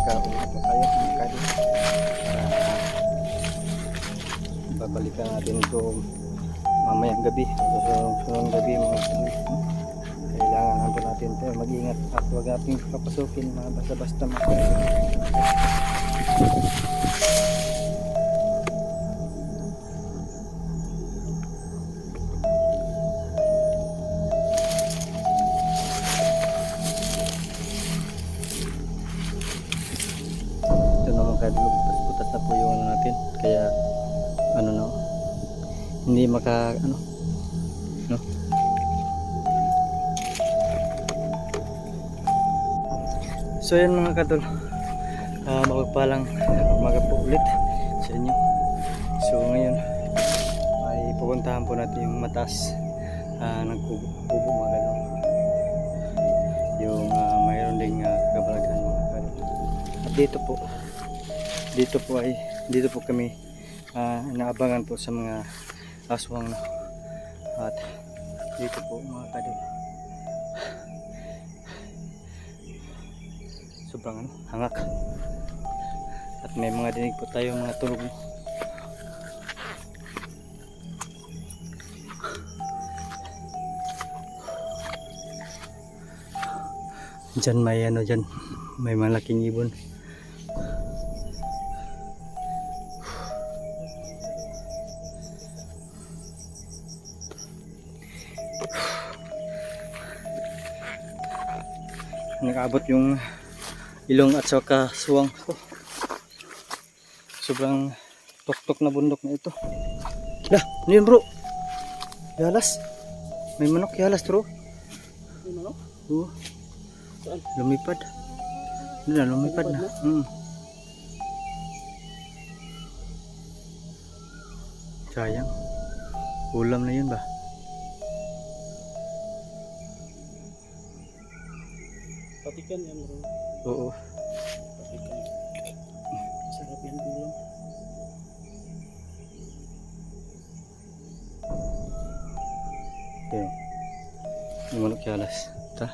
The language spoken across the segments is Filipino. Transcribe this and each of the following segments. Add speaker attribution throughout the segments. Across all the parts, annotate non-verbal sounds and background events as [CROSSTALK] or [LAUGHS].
Speaker 1: saka uwi na tayo mga kadol para babalikan natin ito mamayang gabi. O sa sunong gabi mga kadol kailangan nandun natin tayo mag-ingat at huwag natin papasukin mga basta-basta mga kadol maka ano no? So yan mga kadol uh, mapagpalang umaga po ulit sa inyo. So ngayon ay pupuntahan po natin yung matas uh, ng kubo, mga kadol yung uh, mayroon ding uh, kabalaghan mga kadol at dito po dito po ay dito po kami ah, inaabangan po sa mga aswang no? at dito po mga kadol sobrang ano, hangak at may mga dinig po tayo mga tulog no? Diyan may ano diyan may malaking ibon nag-abot yung ilong at saka suwang ko. Sobrang tuktok na bundok na ito. Dah ano yun bro? Yalas? May manok yalas bro.
Speaker 2: May manok?
Speaker 1: Oo.
Speaker 2: Saan?
Speaker 1: lumipad. Ano na lumipad na.
Speaker 2: Lumipad
Speaker 1: hmm. sayang. Ulam na yun ba
Speaker 2: Patikan yan bro.
Speaker 1: oo
Speaker 2: Patikan. Sarap yan ulam.
Speaker 1: yun yung manok yalas ta.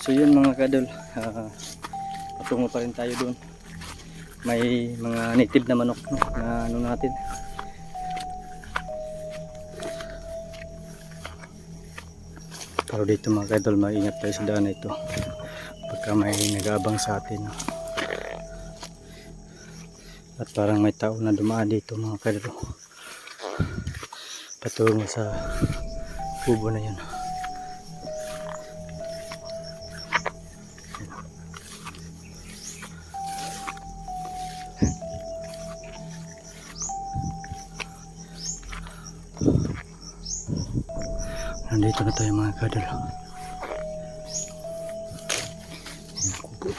Speaker 1: So yun mga kadol, ah, patungo pa rin tayo doon. May mga native na manok no, na ano natin. Pero dito mga kadol, maingat tayo sa daan na ito. Pagka may nag-aabang sa atin. At parang may tao na dumaan dito mga kadol. Patungo sa kubo na yun. Nandito na tayo mga kadal. Kubo.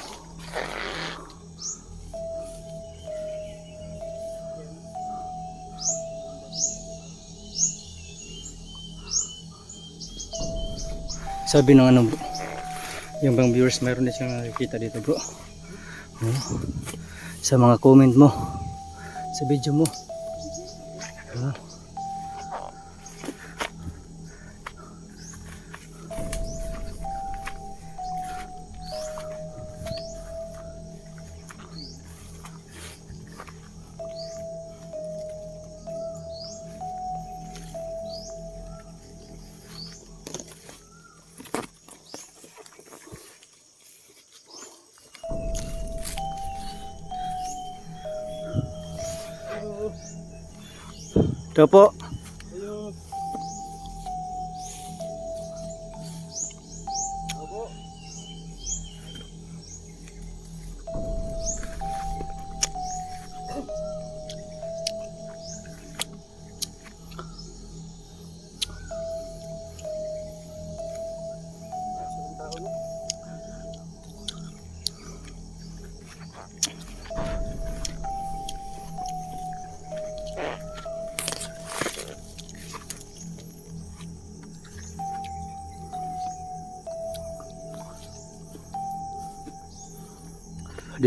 Speaker 1: Sabi ng ano yung bang viewers mayroon din siyang nakikita dito bro. Oh. Sa mga comment mo, sa video mo. Ito.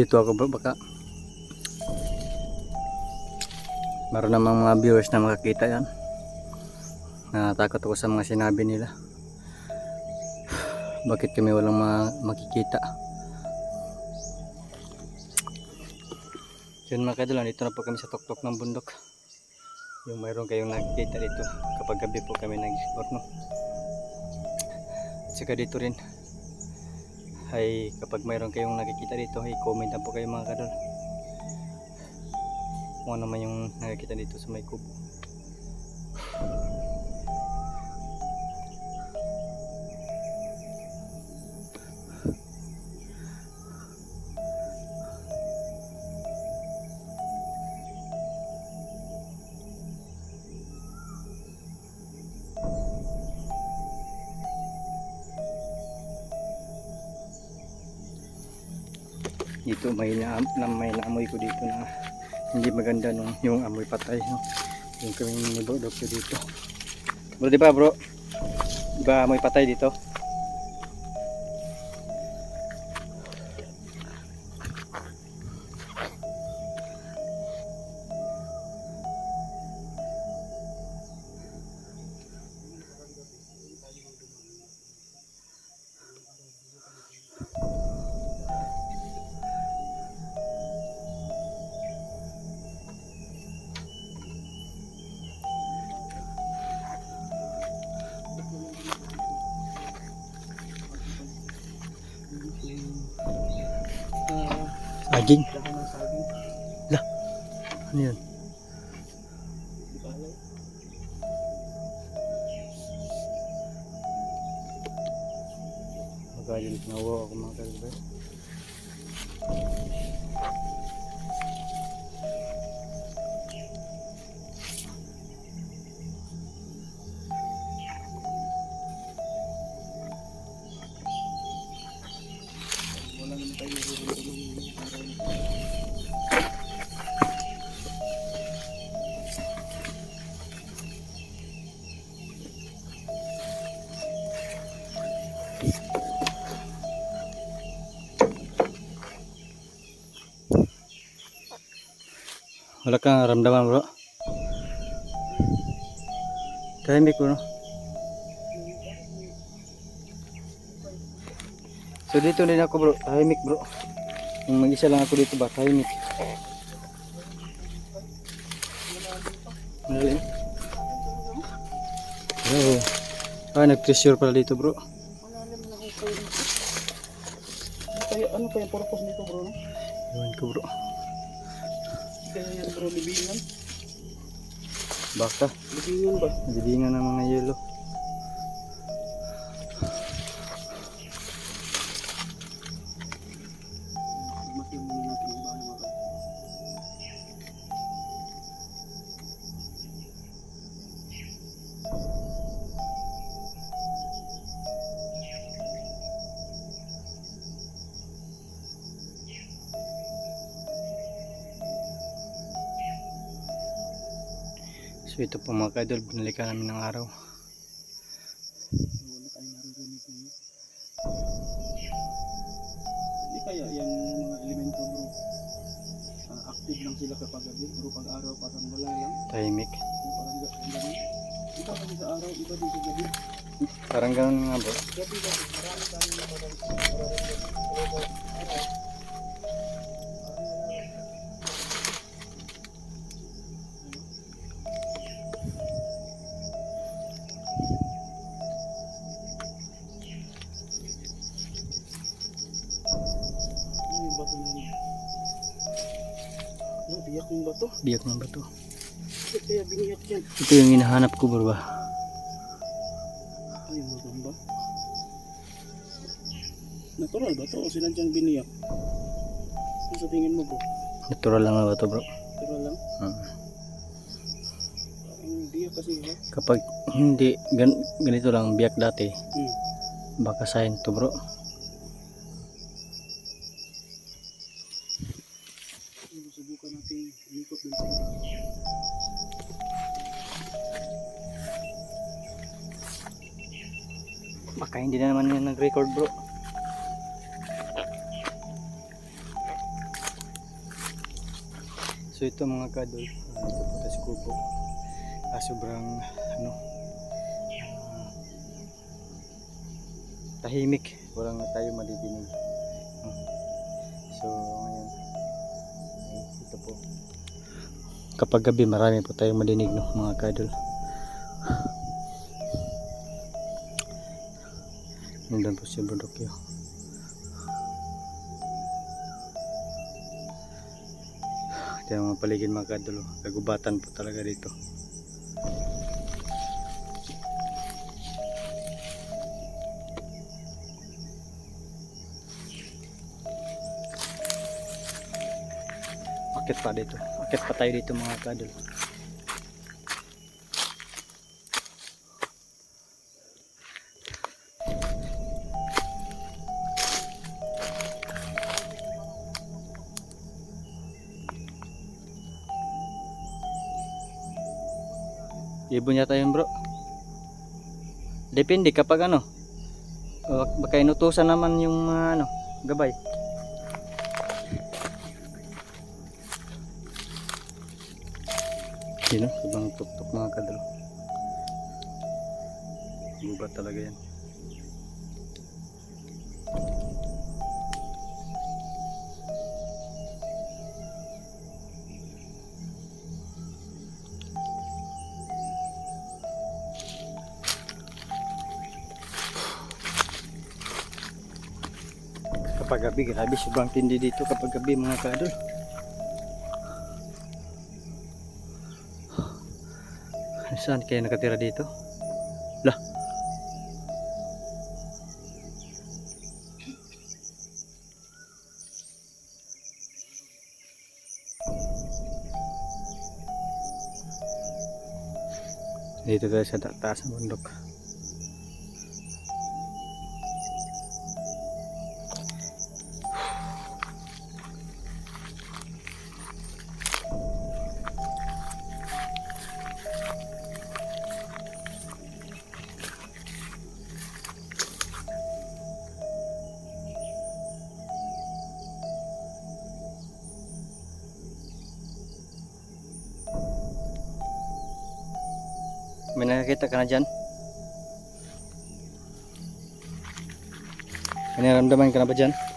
Speaker 1: Dito ako baka Meron namang mga viewers na makakita yan. Natatakot ako sa mga sinabi nila. [SIGHS] bakit kami walang ma- makikita. Yun mga kadol, dito na po kami sa tuktok ng bundok. Yung mayroon kayong nakikita dito kapag gabi po kami nag-explore no. At saka dito rin ay kapag mayroon kayong nakikita dito ay comment lang po kayo mga kadol. Kung ano man yung nakikita dito sa may kubo. Dito may na, na may naamoy ko dito na hindi maganda nung yung amoy patay no? Yung kami ni bro doctor dito. Bro di ba bro? Di ba amoy patay dito saging
Speaker 2: saging.
Speaker 1: ano yun magaling nawa ako mga kalibay
Speaker 2: wala
Speaker 1: kang ramdaman bro tahimik bro so dito din ako bro tahimik bro yung mag isa lang ako dito ba tahimik Malalim. Oh. Ah, nag-treasure pala dito bro.
Speaker 2: Ano kaya, purpose nito bro? No?
Speaker 1: Ewan ko bro.
Speaker 2: Bro, libingan.
Speaker 1: Baka.
Speaker 2: Libingan ba?
Speaker 1: Nagdidingan ng mga yelo. So ito po mga kadol, binalikan namin ng araw.
Speaker 2: Hindi kaya yan mga elemento bro. Ah, active lang sila kapag gabi, pero pag araw parang wala lang.
Speaker 1: Tahimik.
Speaker 2: Yung parang ga- ang gabi. Iba kasi sa araw, iba din sa gabi.
Speaker 1: Parang ganun nga bro.
Speaker 2: Gabi kasi marami kami na parang Biyak
Speaker 1: ng bato. Ito yung hinahanap ko bro ba?
Speaker 2: Natural ba to o sinadyang biniyak? Ano sa tingin mo bro?
Speaker 1: Natural lang na bato bro.
Speaker 2: Natural lang?
Speaker 1: Hmm.
Speaker 2: Biyak kasi ha?
Speaker 1: Kapag hindi gan ganito lang biyak dati,
Speaker 2: Hmm.
Speaker 1: baka sign to bro. So ito mga kadol, uh, ito po. Tas kubo. Ah, sobrang ano, ah, tahimik. Walang tayo madidinig. Hmm. so ngayon ay ito po. Kapag gabi marami po tayong madinig no mga kadol nandun po si Budokyo ito yung mga paligid mga kadol oh. kagubatan po talaga dito akit pa dito akit pa tayo dito mga kadol ibon yata yun bro depende kapag ano baka inutusan naman yung mga ano gabay Yun ibang tuktok mga kadalo. Gubat talaga yan. Kapag gabi, grabe sobrang tindi dito kapag gabi mga kadol. Saan kaya nakatira dito? Lah. Dito tayo sa ta- taas ng bundok. Nakakita ka na dyan? May naramdaman ka?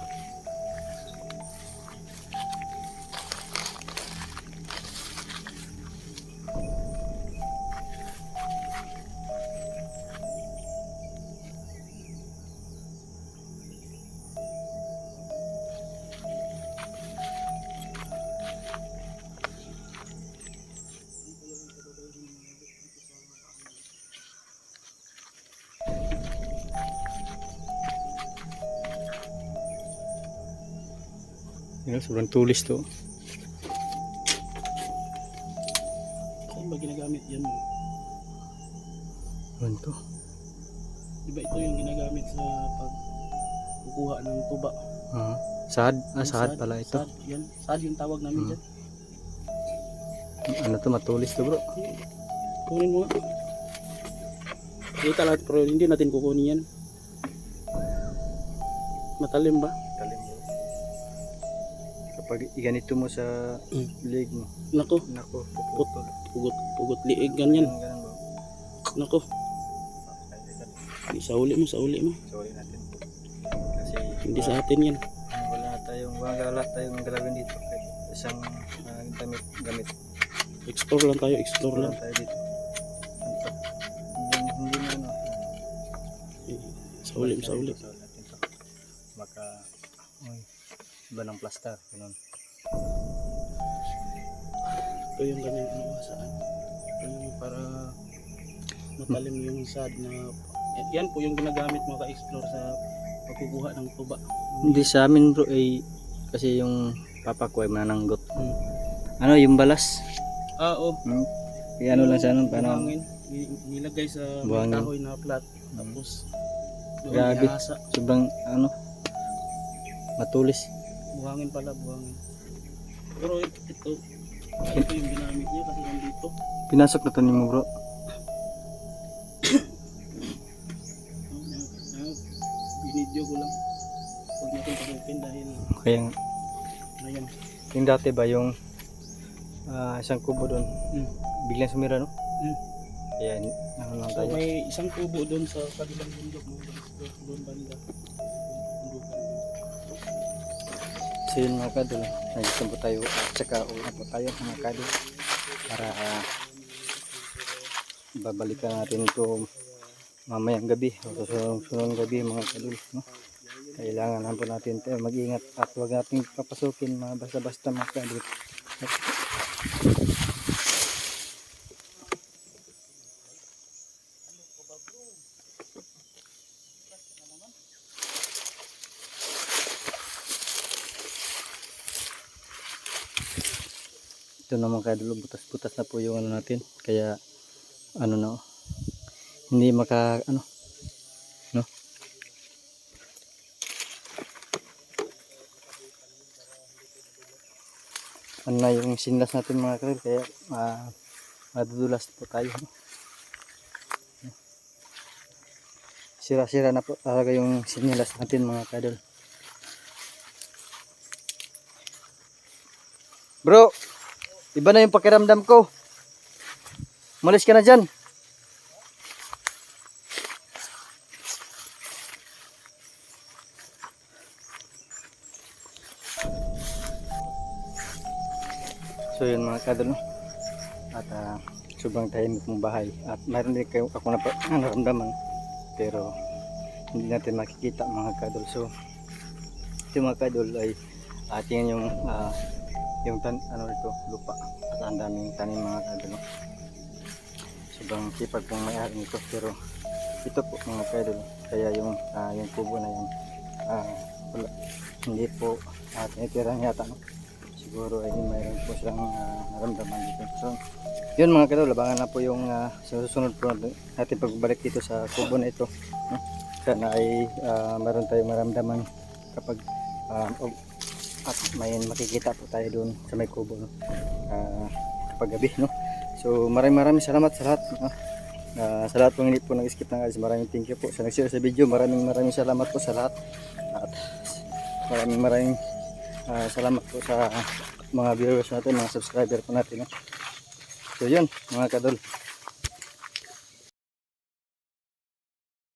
Speaker 1: Yun, sobrang tulis to.
Speaker 2: Saan ba ginagamit yan?
Speaker 1: Ano to?
Speaker 2: Di ba ito yung ginagamit sa pag kukuha ng tuba?
Speaker 1: Ah, sahad. Ah,
Speaker 2: Yung
Speaker 1: sahad pala ito.
Speaker 2: Sad, yan. Sad yung tawag namin
Speaker 1: Hmm.
Speaker 2: dyan.
Speaker 1: Ano to, matulis to bro.
Speaker 2: Kunin mo nga. Kita lahat pero hindi natin kukunin yan. Matalim ba?
Speaker 1: Kapag iganito mo sa
Speaker 2: Mm.
Speaker 1: leg mo,
Speaker 2: Nako,
Speaker 1: nako, puputol.
Speaker 2: pugot, pugot liig ganyan.
Speaker 1: Ganun, ganun.
Speaker 2: Nako, sa uli mo, sa uli mo.
Speaker 1: Sorry natin. Kasi
Speaker 2: Hindi sa atin yan.
Speaker 1: wala tayong wala tayong galawin dito kahit isang ah, damit gamit
Speaker 2: Explore lang tayo, explore
Speaker 1: wala
Speaker 2: lang.
Speaker 1: tayo dito to? hindi, hindi na ano
Speaker 2: Eh, Sa uli mo, sa uli.
Speaker 1: Baka uy, iba ng plaster ganun
Speaker 2: Ito yung ganyan ano saan. Yung para matalim yung sad na yan po yung ginagamit mo ka-explore sa pagkukuha ng tuba.
Speaker 1: hindi sa amin bro ay kasi yung papa ko ay manananggot
Speaker 2: Hmm.
Speaker 1: ano yung balas
Speaker 2: Ah, oh.
Speaker 1: hmm? Kaya ano lang sa ano paano
Speaker 2: Buhangin. Ni- Nilagay sa
Speaker 1: Buhangin.
Speaker 2: kahoy na plat. Tapos doon
Speaker 1: Grabe.
Speaker 2: ihasa.
Speaker 1: sobrang ano matulis
Speaker 2: Buhangin pala, buhangin. Pero ito, ito, yung ginamit niya kasi nandito.
Speaker 1: pinasok na to ni mo bro
Speaker 2: Uh, binidyo ko lang. Huwag natin pag-open dahil
Speaker 1: kaya
Speaker 2: ayan.
Speaker 1: yung dati ba yung ah, isang kubo doon
Speaker 2: Hmm.
Speaker 1: biglang sumira no
Speaker 2: Hmm.
Speaker 1: kaya ano lang
Speaker 2: So
Speaker 1: tayo
Speaker 2: may isang kubo doon sa kabilang bundok mo. Doon banda.
Speaker 1: So yun mga kadol, nagsisim po tayo at saka uwi na po tayo mga kadol para ah, babalikan natin ito mamayang gabi o susunod sunod gabi mga kadol. No? Kailangan lang po natin mag-ingat at huwag natin papasukin mga basta-basta mga kadol. Ito naman kaya dulo butas-butas na po yung ano natin. Kaya ano na hindi maka ano no? Ano na yung sinlas natin mga kadol kaya ah, madudulas po tayo sira-sira na po talaga yung sinilas natin mga kadol bro Iba na yung pakiramdam ko. Malis ka na dyan. So yun mga kadol. At uh, sobrang tahimik mong bahay. At mayroon din kayo ako na [LAUGHS] naramdaman. Pero hindi natin makikita mga kadol. So ito mga kadol ay ating yung ah, yung tan ano rito lupa. At ang daming tanim mga kadol sobrang sipag pong may-ari nito pero ito po mga kadol kaya yung ah, yung kubo na yan ah, wala, hindi po at uh, yata no? siguro ay mayroon po silang ah, naramdaman dito. So yun mga kadol labangan na po yung ah, susunod po natin pagbalik dito sa kubo na ito. No? sana ay ah, meron tayong maramdaman kapag o- at may makikita po tayo doon sa may kubo no? Ah, kapag gabi no so maraming maraming salamat sa lahat no? Ah, sa lahat po hindi po nag-skip ng ads maraming thank you po sa nag-share sa video maraming maraming salamat po sa lahat at maraming maraming ah, salamat po sa mga viewers natin mga subscriber po natin no? so yun mga kadol